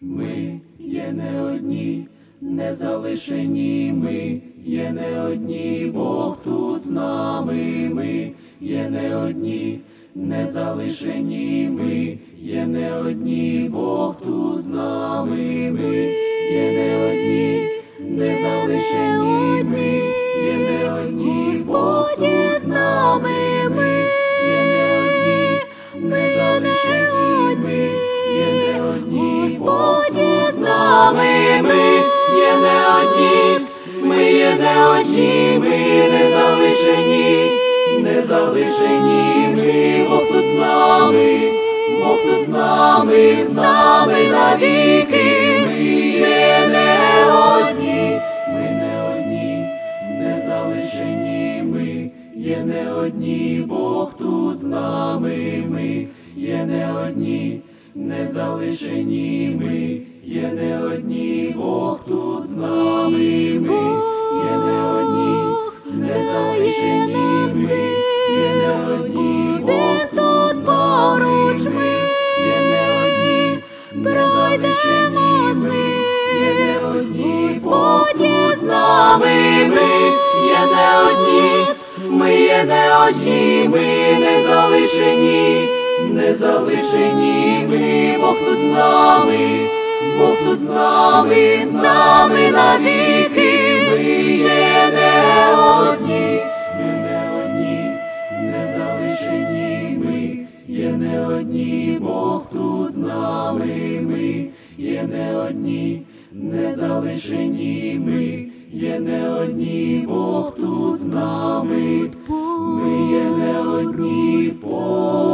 Ми є не одні, не залишені ми, є не одні, Бог тут з нами, ми є не одні, не залишені ми, є не одні, Бог тут з нами, ми є не одні, не залишені ми, є не одні, Бог тут з нами, ми є не одні, не залишені ми, є не одні, Бог з нами, ми є не одні, ми є не одні, ми не залишені, не залишені, ми, Бог тут з нами, Бог тут з нами, з нами навіки, ми є не одні, ми не одні, не залишені ми, є не одні, Бог тут з нами, ми є не одні, не залишені ми, є не одні, Бог тут з нами, ми. Є не одні, не залишені ми, є не одні, Бог тут з нами, ми. Є не одні, не залишені ми, є не одні, тут з нами, ми. Є не одні, ми є не одні, ми не залишені, не залишені, ми, Бог тут з нами, Бог тут з нами, з нами навіки, ми є не одні, ми не одні, не залишені ми, є не одні, Бог тут з нами, ми. Є не одні, не залишені ми, є не одні, Бог тут з нами, ми є не одні поруч.